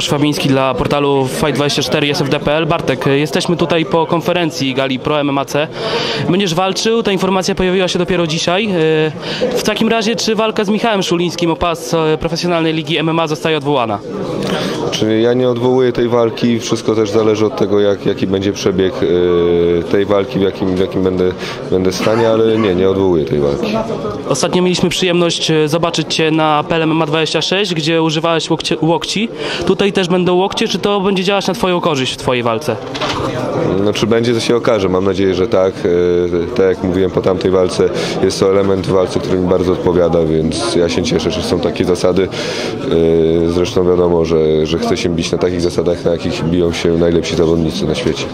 Szwabiński dla portalu Fight24 SFDPL. Bartek, jesteśmy tutaj po konferencji gali Pro MMAC. Będziesz walczył, ta informacja pojawiła się dopiero dzisiaj. E, W takim razie, czy walka z Michałem Szulińskim o pas e, profesjonalnej ligi MMA zostaje odwołana? Czyli ja nie odwołuję tej walki, wszystko też zależy od tego, jak, jaki będzie przebieg e, tej walki, w jakim, w jakim będę, będę stanie, ale nie, nie odwołuję tej walki. Ostatnio mieliśmy przyjemność e, zobaczyć Cię na PL MMA 26, gdzie używałeś łokcie, łokci. Tutaj też będą łokcie, czy to będzie działać na Twoją korzyść w Twojej walce? No, czy będzie, to się okaże. Mam nadzieję, że tak. E, Tak jak mówiłem po tamtej walce, jest to element walce, który mi bardzo odpowiada, więc ja się cieszę, że są takie zasady. Zresztą wiadomo, że, że chcę się bić na takich zasadach, na jakich biją się najlepsi zawodnicy na świecie.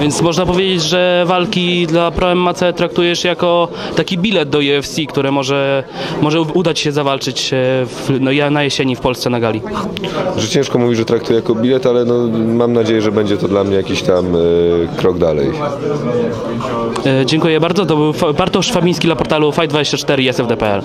Więc można powiedzieć, że walki dla Pro MMAC traktujesz jako taki bilet do UFC, które może, może udać się zawalczyć e, w, no, ja- na jesieni w Polsce na gali. Że ciężko mówić, że traktuję jako bilet, ale no, mam nadzieję, że będzie to dla mnie jakiś tam e, krok dalej. E, Dziękuję bardzo. To był Bartosz Fabiński dla portalu Fight24 i SFDPL.